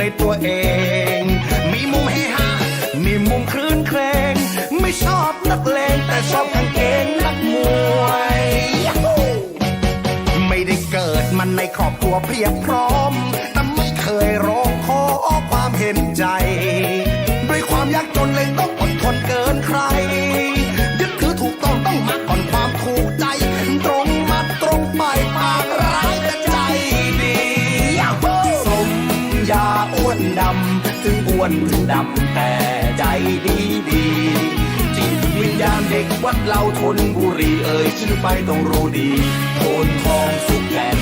ในตัวเอง มีมุมเฮฮา มีมุมคลื่นเครงไม่ชอบนักเลงแต่ชอบกางเกงนักมวย ไม่ได้เกิดมันในครอบครัวเพียบพร้อม แต่ไม่เคยร้องขอความเห็นใจ ด้วยความยากจนเลยต้องอดทนเกิน อ้วนถึงดำแต่ใจดีดีจิตวิญญาณเด็กวัดเราทนบุรีเอ่ยชื่อไปต้องรู้ดีโทนทองสุกแก่น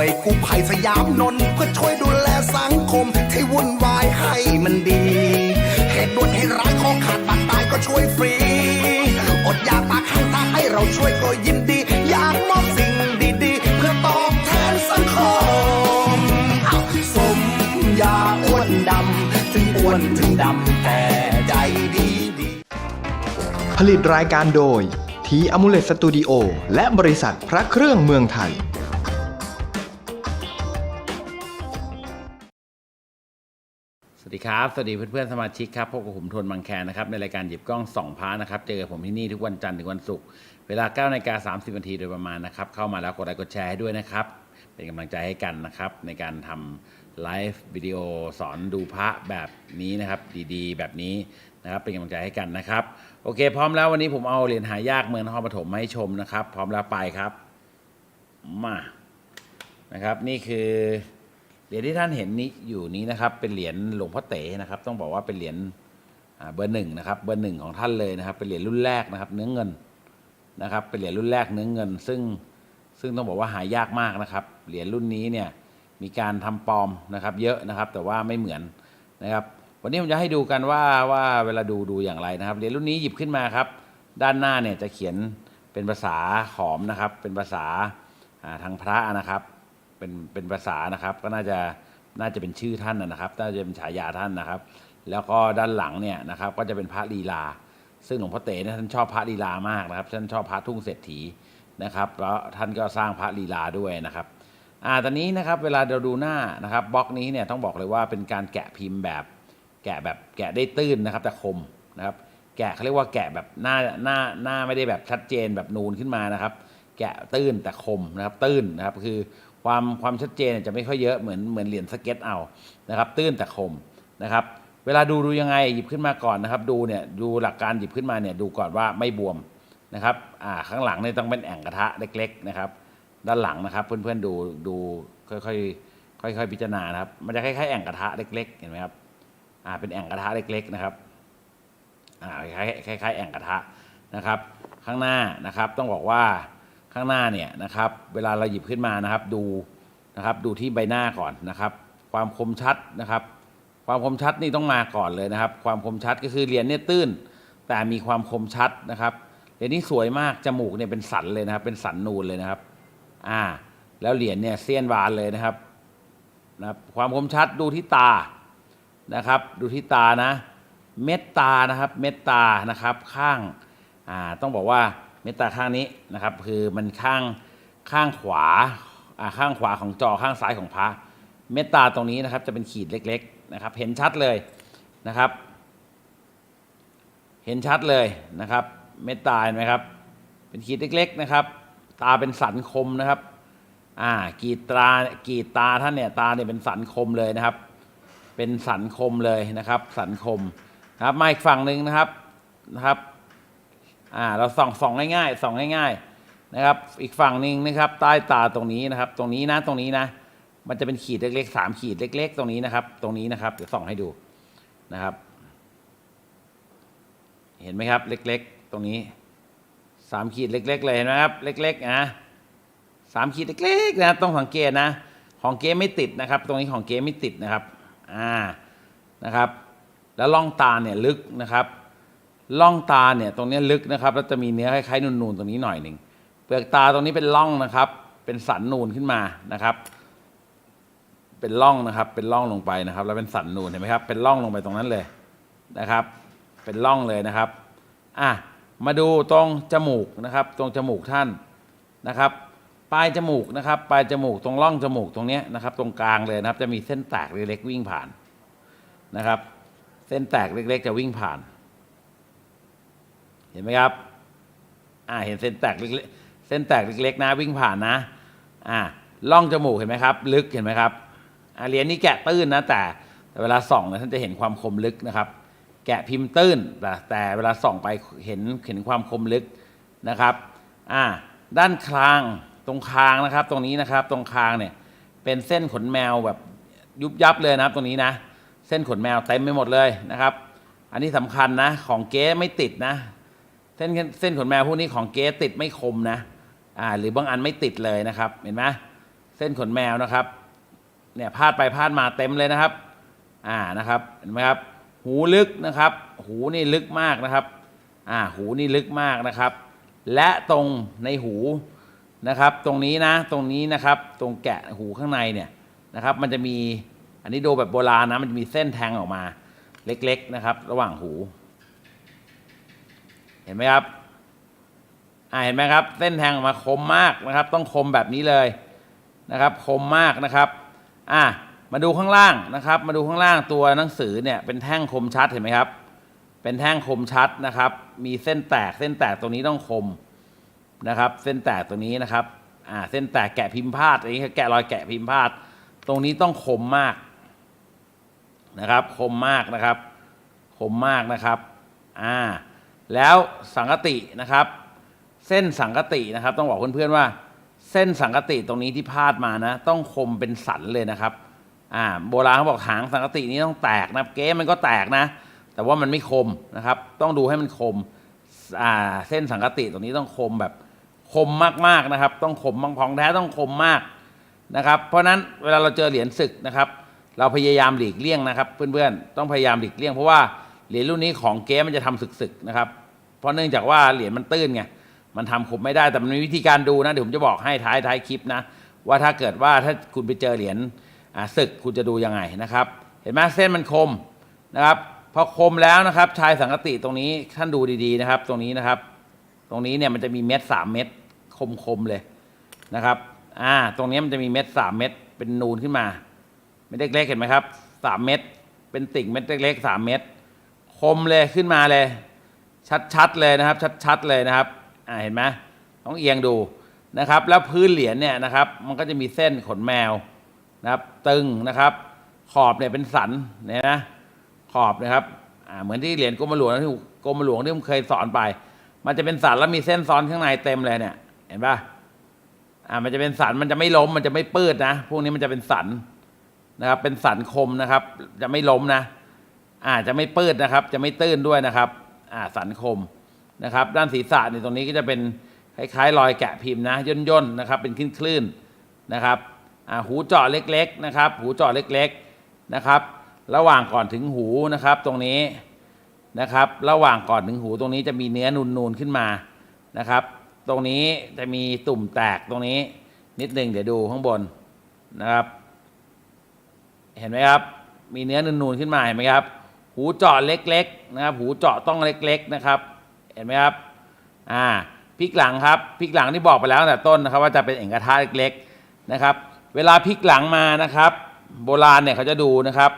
วยกู้ภัยสยามนนท์เพื่อช่วยดูแลสังคมที่วุ่นวายให้มันดี เหตุด่วนเหตุร้ายของขาดบางตายก็ช่วยฟรี อดอยากปากข้างตาให้เราช่วยก็ยินดี อยากมอบสิ่งดีๆ เพื่อตอบแทนสังคมอ้าสมยาอ้วนดำ ถึงอ้วนถึงดำแต่ใจดีดี ผลิตรายการโดยทีอมูเลตสตูดิโอและบริษัทพระเครื่องเมืองไทย สวัสดีครับ สวัสดีเพื่อนๆสมาชิกครับพบกับผมทนบางแคนะครับในรายการหยิบกล้องส่องพานะครับ เจอกับผมที่นี่ทุกวันจันทร์ถึงวันศุกร์เวลา9นาฬิกา30นาทีโดยประมาณนะครับ เข้ามาแล้วกดไลค์กดแชร์ให้ด้วยนะครับ เป็นกำลังใจให้กันนะครับ ในการทำไลฟ์วิดีโอสอนดูพระแบบนี้นะครับ ดีๆ แบบนี้นะครับเป็นกำลังใจให้กันนะครับ โอเค พร้อมแล้ววันนี้ผมเอาเหรียญหายากเมืองนครปฐมมาให้ชมนะครับ พร้อมแล้วไปครับมานะครับ นี่คือ เหรียญที่ท่านเห็นนี้อยู่นี้นะครับเป็นเหรียญหลวงพ่อเต๋นะครับ ต้องบอกว่าเป็นเหรียญเบอร์หนึ่งนะครับเบอร์หนึ่งของท่านเลยนะครับ เป็นเหรียญรุ่นแรกนะครับ เนื้อเงินนะครับ เป็นเหรียญรุ่นแรกเนื้อเงิน ซึ่งซึ่งต้องบอกว่าหายากมากนะครับ เหรียญรุ่นนี้เนี่ยมีการทำปลอมนะครับ เยอะนะครับ แต่ว่าไม่เหมือนนะครับ วันนี้ผมจะให้ดูกันว่าว่าเวลาดูดูอย่างไรนะครับ เหรียญรุ่นนี้หยิบขึ้นมาครับ ด้านหน้าเนี่ยจะเขียนเป็นภาษาขอมนะครับ เป็นภาษาทางพระนะครับ เป็นเป็นภาษานะครับ ก็น่าจะน่าจะเป็นชื่อท่านนะครับน่าจะเป็นฉายาท่านนะครับ แล้วก็ด้านหลังเนี่ยนะครับก็จะเป็นพระลีลา ซึ่งหลวงพ่อเต๋เนี่ยท่านชอบพระลีลามากนะครับท่านชอบพระทุ่งเศรษฐีนะครับแล้วท่านก็สร้างพระลีลาด้วยนะครับอ่าตอนนี้นะครับเวลาเราดูหน้านะครับบล็อกนี้เนี่ยต้องบอกเลยว่าเป็นการแกะพิมพ์แบบ แกะแบบแกะได้ตื้นนะครับ แต่คมนะครับ แกะเขาเรียกว่าแกะแบบหน้าหน้าหน้าไม่ได้แบบชัดเจนแบบนูนขึ้นมานะครับ แกะตื้นแต่คมนะครับตื้นนะครับคือ ความความชัดเจนจะไม่ค่อยเยอะเหมือนเหมือนเหรียญสเก็ตเอานะครับ ตื้นแต่คมนะครับ เวลาดูดูยังไงหยิบขึ้นมาก่อนนะครับ ดูเนี่ยดูหลักการหยิบขึ้นมาเนี่ยดูก่อนว่าไม่บวมนะครับอ่าข้างหลังเนี่ยต้องเป็นแอ่งกระทะเล็ก ๆนะครับ ด้านหลังนะครับ เพื่อนๆดูดูค่อยๆค่อยๆพิจารณานะครับ มันจะคล้ายๆแอ่งกระทะเล็กๆเห็นไหมครับอ่าเป็นแอ่งกระทะเล็ก ๆนะครับอ่าคล้ายๆคล้ายๆแอ่งกระทะนะครับ ข้างหน้านะครับต้องบอกว่า ข้างหน้าเนี่ยนะครับ เวลาเราหยิบขึ้นมานะครับ ดูนะครับ ดูที่ใบหน้าก่อนนะครับ ความคมชัดนะครับ ความคมชัดนี่ต้องมาก่อนเลยนะครับ ความคมชัดก็คือเหรียญเนี่ยตื้น แต่มีความคมชัดนะครับเหรียญนี้สวยมากจมูกเนี่ยเป็นสันเลยนะครับ เป็นสันนูนเลยนะครับ อ่า แล้วเหรียญเนี่ยเสี้ยนวานเลยนะครับนะครับ ความคมชัดดูที่ตานะครับ ดูที่ตานะ เม็ดตานะครับ เม็ดตานะครับ ข้างอ่าต้องบอกว่า เมตาข้างนี้นะครับ คือมันข้างข้างขวาข้างขวาของจอข้างซ้ายของพระเม็ดตาตรงนี้นะครับจะเป็นขีดเล็กๆนะครับ เห็นชัดเลยนะครับ เห็นชัดเลยนะครับ เม็ดตาเห็นไหมครับ เป็นขีดเล็กๆนะครับ ตาเป็นสันคมนะครับอ่ากีดตากีดตาท่านเนี่ยตาเนี่ยเป็นสันคมเลยนะครับ เป็นสันคมเลยนะครับ สันคมนะครับมาอีกฝั่งหนึ่งนะครับนะครับ อ่าเราส่องส่องง่ายๆส่องง่ายๆนะครับ อีกฝั่งหนึ่งนะครับใต้ตาตรงนี้นะครับ ตรงนี้นะตรงนี้นะ มันจะเป็นขีดเล็กๆสามขีดเล็ก ๆ ตรงนี้นะครับ ตรงนี้นะครับเดี๋ยวส่องให้ดูนะครับ เห็นไหมครับเล็ก ๆ ตรงนี้สามขีดเล็ก ๆ เลยเห็นไหมครับเล็กๆนะสามขีดเล็กๆนะต้องสังเกตนะ ของเกมไม่ติดนะครับ ตรงนี้ของเกมไม่ติดนะครับอ่านะครับ แล้วล่องตาเนี่ยลึกนะครับ ล่องตาเนี่ยตรงนี้ลึกนะครับแล้วจะมีเนื้อคล้ายๆนูนๆตรงนี้หน่อยหนึ่งเปลือกตาตรงนี้เป็นล่องนะครับ เป็นสันนูนขึ้นมานะครับ เป็นร่องนะครับ เป็นร่องลงไปนะครับ แล้วเป็นสันนูนเห็นไหมครับ เป็นร่องลงไปตรงนั้นเลยนะครับ เป็นร่องเลยนะครับอะมาดูตรงจมูกนะครับ ตรงจมูกท่านนะครับ ปลายจมูกนะครับ ปลายจมูกตรงร่องจมูกตรงนี้นะครับ ตรงกลางเลยนะครับ จะมีเส้นแตกเล็กๆวิ่งผ่านนะครับ เส้นแตกเล็กๆจะวิ่งผ่าน เห็นไหมครับ อ่า เห็นเส้นแตกเล็กๆเส้นแตกเล็กๆ นะ วิ่งผ่านนะ อ่าร่องจมูกเห็นไหมครับ ลึกเห็นไหมครับอ่าเหรียญนี้แกะตื้นนะ แต่แต่เวลาส่องเนี่ยท่านจะเห็นความคมลึกนะครับ แกะพิมพ์ตื้นแต่แต่เวลาส่องไปเห็นเห็นความคมลึกนะครับ อ่า ด้านคางตรงคางนะครับ ตรงนี้นะครับ ตรงคางเนี่ยเป็นเส้นขนแมวแบบยุบยับเลยนะครับตรงนี้นะ เส้นขนแมวเต็มไปหมดเลยนะครับ อันนี้สำคัญนะ ของเก๊ไม่ติดนะ เส้นเส้นขนแมวพวกนี้ของเก๊ติดไม่คมนะอ่าหรือบางอันไม่ติดเลยนะครับเห็นไหมเส้นขนแมวนะครับเนี่ยพาดไปพาดมาเต็มเลยนะครับอ่านะครับเห็นไหมครับหูลึกนะครับ หูนี่ลึกมากนะครับอ่าหูนี่ลึกมากนะครับ และตรงในหูนะครับ ตรงนี้นะตรงนี้นะครับ ตรงแกะหูข้างในเนี่ยนะครับ มันจะมีอันนี้ดูแบบโบราณนะมันจะมีเส้นแทงออกมาเล็กๆนะครับ ระหว่างหู ห็นไหมครับอ่าเห็นไหมครับ เส้นแทงออกมาคมมากนะครับ ต้องคมแบบนี้เลยนะครับคมมากนะครับอ่ามาดูข้างล่างนะครับ มาดูข้างล่างตัวหนังสือเนี่ยเป็นแท่งคมชัดเห็นไหมครับ เป็นแท่งคมชัดนะครับ มีเส้นแตกเส้นแตกตรงนี้ต้องคมนะครับ เส้นแตกตรงนี้นะครับอ่าเส้นแตกแกะพิมพ์พาดอันนี้คือแกะรอยแกะพิมพ์พาด ตรงนี้ต้องคมมากนะครับ คมมากนะครับ คมมากนะครับอ่า แล้วสังกตินะครับ เส้นสังกตินะครับ ต้องบอกเพื่อนๆว่า เส้นสังกติตรงนี้ที่พาดมานะ ต้องคมเป็นสันเลยนะครับอ่าโบราณเขาบอกหางสังกตินี้ต้องแตกนะเก๊มันก็แตกนะ แต่ว่ามันไม่คมนะครับ ต้องดูให้มันคมอ่าเส้นสังกติตรงนี้ต้องคมแบบคมมากๆนะครับ ต้องคมบางของแท้ต้องคมมากนะครับ เพราะฉะนั้นเวลาเราเจอเหรียญศึกนะครับ เราพยายามหลีกเลี่ยงนะครับ เพื่อนๆต้องพยายามหลีกเลี่ยงเพราะว่าเหรียญรุ่นนี้ของเก๊มันจะทำศึกๆนะครับ เพราะเนื่องจากว่าเหรียญมันตื้นไงมันทำคมไม่ได้แต่มันมีวิธีการดูนะเดี๋ยวผมจะบอกให้ท้ายท้ายคลิปนะ ว่าถ้าเกิดว่าถ้าคุณไปเจอเหรียญศึกคุณจะดูยังไงนะครับ เห็นไหมเส้นมันคมนะครับพอคมแล้วนะครับ ชายสังกติตรงนี้ท่านดูดีๆนะครับ ตรงนี้นะครับ ตรงนี้เนี่ยมันจะมีเม็ดสามเม็ดคมๆเลยนะครับอ่าตรงนี้มันจะมีเม็ดสามเม็ดเป็นนูนขึ้นมาเม็ดเล็กๆเห็นไหมครับสามเม็ดเป็นติ่งเม็ดเล็กๆสามเม็ดคมเลยขึ้นมาเลย ชัดๆเลยนะครับ ชัดๆเลยนะครับอ่าเห็นไหมต้องเอียงดูนะครับ แล้วพื้นเหรียญเนี่ยนะครับ มันก็จะมีเส้นขนแมวนะครับ ตึงนะครับ ขอบเนี่ยเป็นสันเนี่ยนะขอบนะครับอ่าเหมือนที่เหรียญกรมหลวงที่กรมหลวงที่ผมเคยสอนไป มันจะเป็นสันแล้วมีเส้นซ้อนข้างในเต็มเลยเนี่ย เห็นปะอ่ามันจะเป็นสันมันจะไม่ล้ม มันจะไม่ปื้ดนะพวกนี้มันจะเป็นสันนะครับ เป็นสันคมนะครับ จะไม่ล้มนะอ่าจะไม่ปื้ดนะครับ จะไม่ตื้นด้วยนะครับ อ่าสันคมนะครับ ด้านศีรษะเนี่ยตรงนี้ก็จะเป็นคล้ายๆรอยแกะพิมพ์นะย่นย่นๆนะครับ เป็นคลื่นๆนะครับอ่าหูเจาะเล็กๆนะครับ หูเจาะเล็กๆนะครับ ระหว่างก่อนถึงหูนะครับ ตรงนี้นะครับ ระหว่างก่อนถึงหูตรงนี้จะมีเนื้อนูนๆขึ้นมานะครับ ตรงนี้จะมีตุ่มแตกตรงนี้นิดนึงเดี๋ยวดูข้างบนนะครับ เห็นไหมครับ มีเนื้อนูนๆขึ้นมาเห็นไหมครับ หูเจาะเล็กๆนะครับหูเจาะต้องเล็กๆนะครับ เห็นไหมครับอ่าพลิกหลังครับพลิกหลังที่บอกไปแล้วตั้งแต่ต้นนะครับ ว่าจะเป็นเอกระทะเล็กๆนะครับ เวลาพลิกหลังมานะครับ โบราณเนี่ยเขาจะดูนะครับ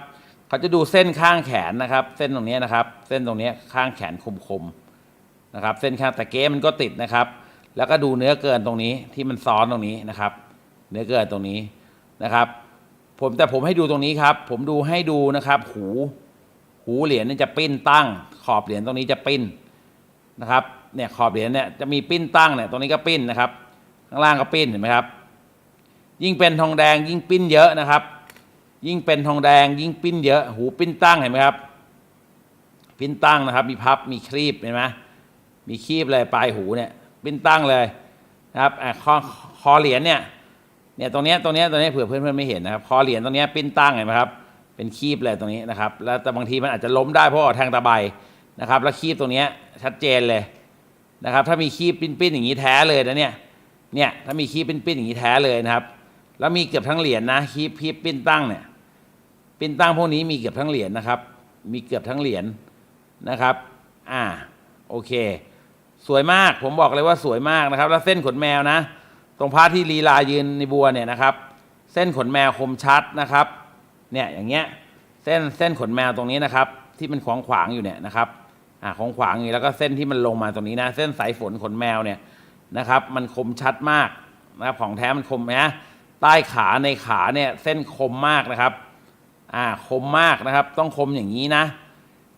เขาจะดูเส้นข้างแขนนะครับ เส้นตรงนี้นะครับ เส้นตรงนี้ข้างแขนคมๆนะครับ เส้นข้างแต่เก๊มันก็ติดนะครับ แล้วก็ดูเนื้อเกินตรงนี้ที่มันซ้อนตรงนี้นะครับ เนื้อเกินตรงนี้นะครับ ผมแต่ผมให้ดูตรงนี้ครับ ผมดูให้ดูนะครับ หู หูเหรียญเนี่ยจะปิ้นตั้ง ขอบเหรียญตรงนี้จะปิ้นนะครับเนี่ยขอบเหรียญเนี่ยจะมีปิ้นตั้งเนี่ยตรงนี้ก็ปิ้นนะครับ ข้างล่างก็ปิ้นเห็นไหมครับ ยิ่งเป็นทองแดงยิ่งปิ้นเยอะนะครับ ยิ่งเป็นทองแดง ยิ่งปิ้นเยอะ หูปิ้นตั้งเห็นไหมครับ ปิ้นตั้งนะครับ มีพับมีครีบเห็นไหมมีครีบเลยปลายหูเนี่ยปิ้นตั้งเลยนะครับอคอคอเหรียญเนี่ยเนี่ยตรงเนี้ยตรงเนี้ยตรงเนี้ยเผื่อเพื่อนๆไม่เห็นนะครับ คอเหรียญตรงเนี้ยปิ้นตั้งเห็นไหมครับ เป็นคีบเลยตรงนี้นะครับ แล้วแต่บางทีมันอาจจะล้มได้เพราะว่าแทงตะไบนะครับ แล้วคีบตรงนี้ชัดเจนเลยนะครับ ถ้ามีคีบปิ้นๆอย่างนี้แท้เลยนะเนี่ยเนี่ยถ้ามีคีบปิ้นๆอย่างนี้แท้เลยนะครับ แล้วมีเกือบทั้งเหรียญนะคีบพีบปิ้นตั้งเนี่ยปิ้นตั้งพวกนี้มีเกือบทั้งเหรียญนะครับ มีเกือบทั้งเหรียญนะครับอ่าโอเค สวยมากผมบอกเลยว่าสวยมากนะครับ แล้วเส้นขนแมวนะ ตรงพาระที่ลีลายืนในบัวเนี่ยนะครับ เส้นขนแมวคมชัดนะครับ เนี่ยอย่างเงี้ยเส้นเส้นขนแมวตรงนี้นะครับ ที่มันขวางขวางๆอยู่เนี่ยนะครับอ่าขวางขวางๆอย่างนี้แล้วก็เส้นที่มันลงมาตรงนี้นะ เส้นสายฝนขนแมวเนี่ยนะครับ มันคมชัดมากนะครับของแท้มันคมนะใต้ขาในขาเนี่ยเส้นคมมากนะครับอ่าคมมากนะครับ ต้องคมอย่างนี้นะ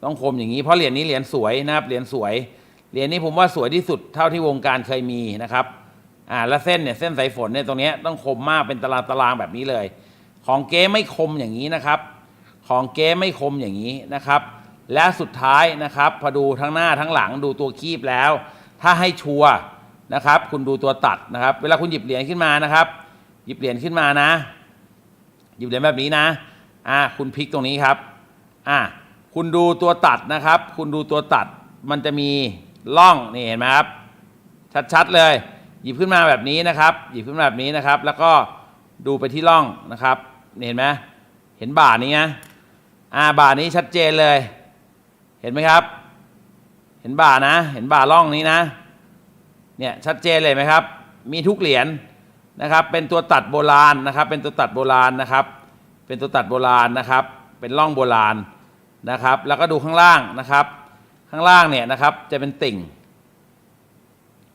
ต้องคมอย่างนี้เพราะเหรียญนี้เหรียญสวยนะครับเหรียญสวยเหรียญนี้ผมว่าสวยที่สุดเท่าที่วงการเคยมีนะครับอ่าแล้วเส้นเนี่ยเส้นสายฝนเนี่ยตรงนี้ต้องคมมากเป็นตารางตารางแบบนี้เลย ของเก๊ไม่คมอย่างนี้นะครับ ของเก๊ไม่คมอย่างนี้นะครับ และสุดท้ายนะครับ พอดูทั้งหน้าทั้งหลังดูตัวคีบแล้ว ถ้าให้ชัวร์นะครับ คุณดูตัวตัดนะครับ เวลาคุณหยิบเหรียญขึ้นมานะครับ หยิบเหรียญขึ้นมานะ หยิบเหรียญแบบนี้นะอ่าคุณพลิกตรงนี้ครับอ่าคุณดูตัวตัดนะครับ คุณดูตัวตัดมันจะมีร่องนี่เห็นไหมครับ ชัดๆเลย หยิบขึ้นมาแบบนี้นะครับ หยิบขึ้นมาแบบนี้นะครับ แล้วก็ดูไปที่ร่องนะครับ เห็นไหมเห็นบ่านี้นะอ่าบ่านี้ชัดเจนเลย เห็นไหมครับ เห็นบ่านะ เห็นบ่าร่องนี้นะ เนี่ยชัดเจนเลยไหมครับ มีทุกเหรียญนะครับ เป็นตัวตัดโบราณนะครับ เป็นตัวตัดโบราณนะครับ เป็นตัวตัดโบราณนะครับ เป็นร่องโบราณนะครับ แล้วก็ดูข้างล่างนะครับ ข้างล่างเนี่ยนะครับจะเป็นติ่ง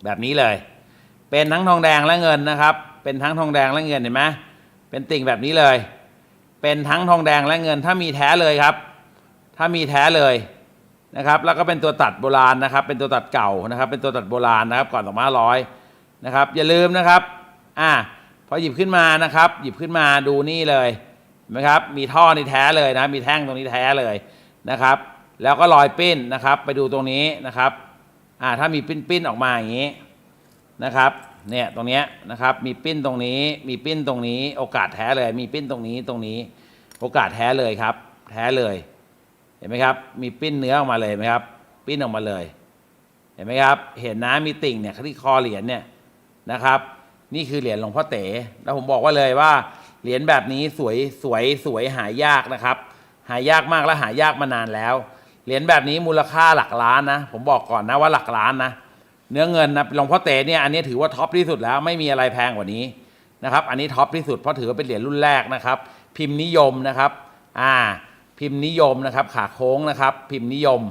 แบบนี้เลย เป็นทั้งทองแดงและเงินนะครับ เป็นทั้งทองแดงและเงินเห็นไหม เป็นติ่งแบบนี้เลย เป็นทั้งทองแดงและเงินถ้ามีแท้เลยครับ ถ้ามีแท้เลยนะครับแล้วก็เป็นตัวตัดโบราณนะครับ เป็นตัวตัดเก่านะครับ เป็นตัวตัดโบราณนะครับก่อนสองพันร้อยนะครับอย่าลืมนะครับอ่าพอหยิบขึ้นมานะครับ หยิบขึ้นมาดูนี่เลยนไหมครับมีท่อนี่แท้เลยนะมีแท่งตรงนี้แท้เลยนะครับ แล้วก็รอยปิ้นนะครับ ไปดูตรงนี้นะครับอ่าถ้ามีปิ้นปิ้นๆออกมาอย่างนี้นะครับ เนี่ยตรงเนี้ยนะครับมีปิ้นตรงนี้ มีปิ้นตรงนี้ โอกาสแท้เลย มีปิ้นตรงนี้ตรงนี้ โอกาสแท้เลยครับ แท้เลย เห็นไหมครับ มีปิ้นเนื้อออกมาเลยไหมครับ ปิ้นออกมาเลย เห็นไหมครับ เห็นนะมีติ่งเนี่ยที่คอเหรียญเนี่ยนะครับ นี่คือเหรียญหลวงพ่อเต๋แล้วผมบอกว่าเลยว่าเหรียญแบบนี้สวยสวยสวยหายากนะครับ หายากมากและหายากมานานแล้ว เหรียญแบบนี้มูลค่าหลักล้านนะ ผมบอกก่อนนะว่าหลักล้านนะ เนื้อเงินนะหลวงพ่อเต๋เนี่ยอันนี้ถือว่าท็อปที่สุดแล้วไม่มีอะไรแพงกว่านี้นะครับ อันนี้ท็อปที่สุดเพราะถือว่าเป็นเหรียญรุ่นแรกนะครับ พิมพ์นิยมนะครับอ่าพิมพ์นิยมนะครับ ขาโค้งนะครับ พิมพ์นิยม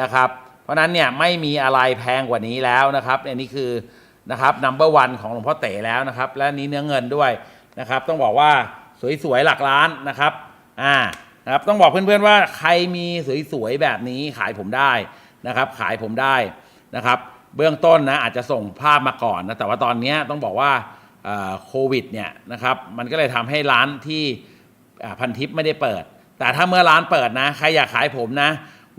นะครับ เพราะนั้นเนี่ยไม่มีอะไรแพงกว่านี้แล้วนะครับอันนี้คือนะครับนัมเบอร์วันของหลวงพ่อเต๋แล้วนะครับ และนนี้เนื้อเงินด้วยนะครับ ต้องบอกว่าสวยๆหลักล้านนะครับอ่านะครับต้องบอกเพื่อนๆว่าใครมีสวยๆแบบนี้ขายผมได้นะครับ ขายผมได้นะครับ เบื้องต้นนะอาจจะส่งภาพมาก่อนนะแต่ว่าตอนนี้ต้องบอกว่าโควิดเนี่ยนะครับมันก็เลยทำให้ร้านที่พันทิปไม่ได้เปิด แต่ถ้าเมื่อร้านเปิดนะใครอยากขายผมนะ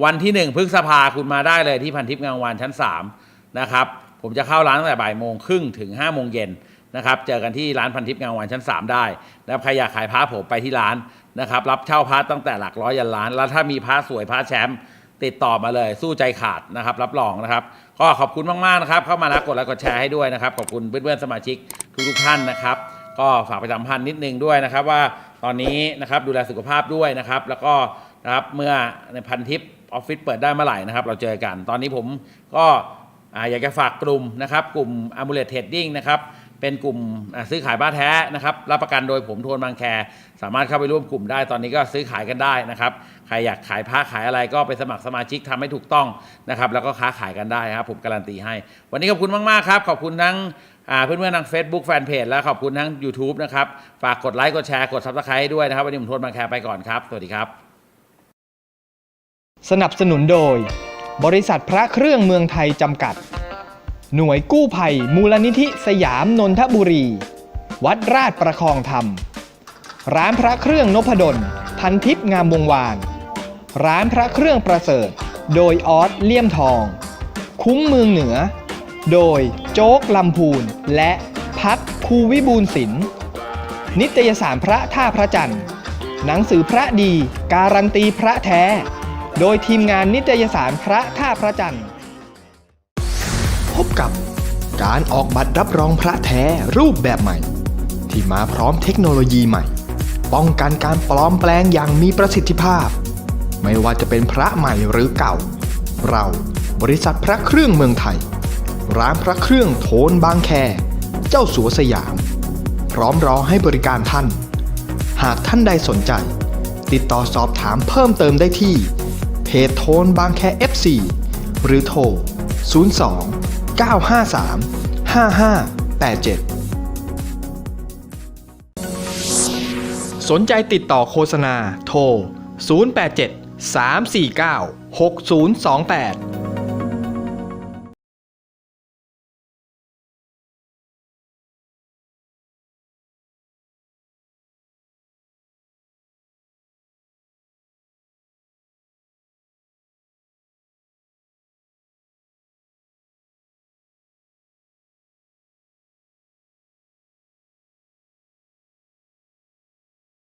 วันที่หนึ่งพฤษภาคุณมาได้เลยที่พันทิพย์งามวานชั้น3นะครับผมจะเข้าร้านตั้งแต่บ่ายโมงครึ่งถึง5้าโมงเย็นนะครับเจอกันที่ร้านพันทิพย์งามวานชั้น 3 ได้นะครับใครอยากขายพระผมไปที่ร้านนะครับรับเช่าพระตั้งแต่หลักร้อยยันล้าน แล้วถ้ามีพระสวยพระแชมป์ติดต่อมาเลยสู้ใจขาดนะครับรับรองนะครับ ก็ขอบคุณมากๆนะครับ เข้ามาแล้วกดไลค์กดแชร์ให้ด้วยนะครับ ขอบคุณเพื่อนๆสมาชิกทุกๆท่านนะครับ ก็ฝากประจำพันธ์นิดนึงด้วยนะครับ ว่าตอนนี้นะครับดูแลสุขภาพด้วยนะครับ แล้วก็นะครับเมื่อในพันทิปออฟฟิศเปิดได้เมื่อไหร่นะครับ เราเจอกัน ตอนนี้ผมก็อ่าอยากจะฝากกลุ่มนะครับ กลุ่ม a m u l e t Trading นะครับ เป็นกลุ่มซื้อขายบ้านแท้นะครับรับประกันโดยผมโทนบางแค สามารถเข้าไปร่วมกลุ่มได้ตอนนี้ก็ซื้อขายกันได้นะครับใครอยากขายผ้าขายอะไรก็ไปสมัครสมาชิกทำให้ถูกต้องนะครับแล้วก็ค้าขายกันได้ครับผมการันตีให้ วันนี้ขอบคุณมากๆครับขอบคุณทั้งอ่าเพื่อนๆทาง Facebook Fanpage และขอบคุณทั้ง YouTube นะครับฝากกดไลค์กดแชร์กด Subscribe ด้วยนะครับวันนี้ผมโทนบางแคไปก่อนครับ สวัสดีครับ สนับสนุนโดย บริษัทพระเครื่องเมืองไทยจำกัด หน่วยกู้ภัย มูลนิธิสยามนนทบุรี วัดราชประคองธรรม ร้านพระเครื่องนพดล พันทิพย์งามวงวาน ร้านพระเครื่องประเสริฐ โดยออสเลี่ยมทอง คุ้มเมืองเหนือ โดยโจ๊กลำพูน และพักคูวิบูลศิลป์นิตยสารพระท่าพระจันทร์ หนังสือพระดี การันตีพระแท้ โดยทีมงานนิตยสารพระท่าพระจันทร์ พบกับการออกบัตรรับรองพระแท้รูปแบบใหม่ ที่มาพร้อมเทคโนโลยีใหม่ ป้องกันการปลอมแปลงอย่างมีประสิทธิภาพ ไม่ว่าจะเป็นพระใหม่หรือเก่า เราบริษัทพระเครื่องเมืองไทย ร้านพระเครื่องโทนบางแค เจ้าสัวสยาม พร้อมรอให้บริการท่าน หากท่านใดสนใจ ติดต่อสอบถามเพิ่มเติมได้ที่เพจโทนบางแค FC หรือโทร 02 953 5587 สนใจติดต่อโฆษณาโทร 087 349 6028